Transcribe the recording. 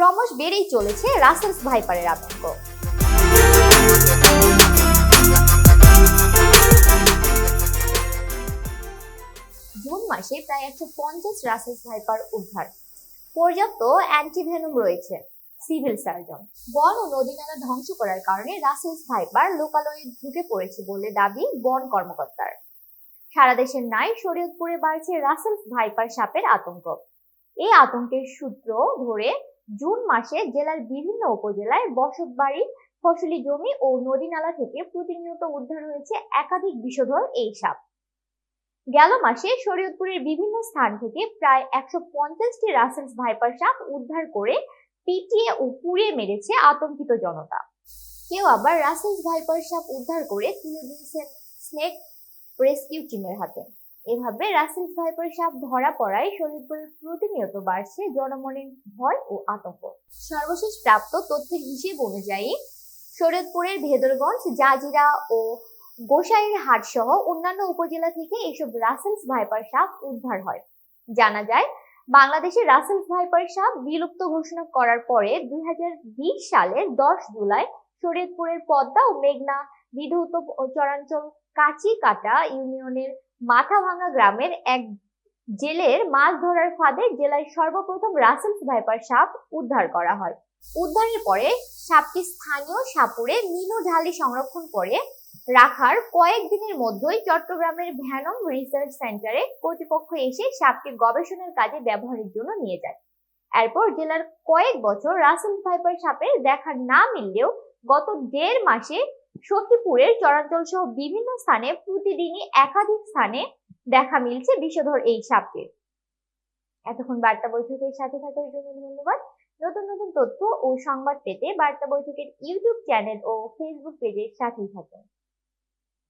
ক্রমশ বেড়েই চলেছে রাসেলস ভাইপারের আতঙ্ক। জুন মাসে প্রায় একশো পঞ্চাশ রাসেলস ভাইপার উদ্ধার। পর্যাপ্ত রয়েছে, সিভিল সার্জন। বন ও নদী নালা ধ্বংস করার কারণে রাসেলস ভাইপার লোকালয়ে ঢুকে পড়েছে বলে দাবি বন কর্মকর্তার। সারা দেশের ন্যায় শরীয়তপুরে বাড়ছে রাসেলস ভাইপার সাপের আতঙ্ক। এই আতঙ্কের সূত্র ধরে জুন মাসে জেলার বিভিন্ন উপজেলায় বসতবাড়ি, ফসলি জমি ও নদী নালা থেকে প্রতিনিয়ত উদ্ধার হয়েছে একাধিক বিষধর এই সাপ। গেল মাসে শরীয়তপুরের বিভিন্ন স্থান থেকে প্রায় একশো পঞ্চাশটি রাসেলস ভাইপার সাপ উদ্ধার করে পিটিয়ে ও পুড়িয়ে মেরেছে আতঙ্কিত জনতা। কেউ আবার রাসেলস ভাইপার সাপ উদ্ধার করে তুলে দিয়েছেন স্নেক রেস্কিউ টিমের হাতে। এভাবে রাসেলস ভাইপার সাপ ধরা পড়ায় শরীরপুরে প্রতিনিয়ত বাড়ছে জনমনের ভয় ও আতঙ্ক। সর্বশেষ প্রাপ্ত তথ্যের হিসেব অনুযায়ী শরীয়তপুরের ভেদরগঞ্জ, জাজিরা ও গোসাইয়ের হাট সহ অন্যান্য উপজেলা থেকে এসব রাসেলস ভাইপার সাপ উদ্ধার হয়। জানা যায়, বাংলাদেশে রাসেলস ভাইপার সাপ বিলুপ্ত ঘোষণা করার পরে দুই সালের দশ জুলাই শরীয়তপুরের পদ্মা ও মেঘনা বিধৌত চরাঞ্চল কাটা ইউনিয়নের মাথাভাঙ্গা গ্রামের এক জেলের মাছ ধরার ফাঁদে জেলায় সর্বপ্রথম রাসেলস ভাইপার সাপ উদ্ধার করা হয়। উদ্ধারের পরে সাপটি স্থানীয় সাপুরে মিনো ঢালি সংরক্ষণ করে রাখার কয়েকদিনের মধ্যেই চট্টগ্রামের ভ্যানম রিসার্চ সেন্টারে কর্তৃপক্ষ এসে সাপকে গবেষণার কাজে ব্যবহারের জন্য নিয়ে যায়। এরপর জেলার কয়েক বছর রাসেল ভাইপার সাপের দেখা না মিললেও গত দেড় মাসে সখীপুরের চরাঞ্চল সহ বিভিন্ন স্থানে প্রতিদিনই একাধিক স্থানে দেখা মিলছে বিষধর এই সাপটির এতক্ষণ বার্তা বৈঠকের সাথে থাকার জন্য ধন্যবাদ। নতুন নতুন তথ্য ও সংবাদ পেতে বার্তা বৈঠকের ইউটিউব চ্যানেল ও ফেসবুক পেজের সাথেই থাকুন।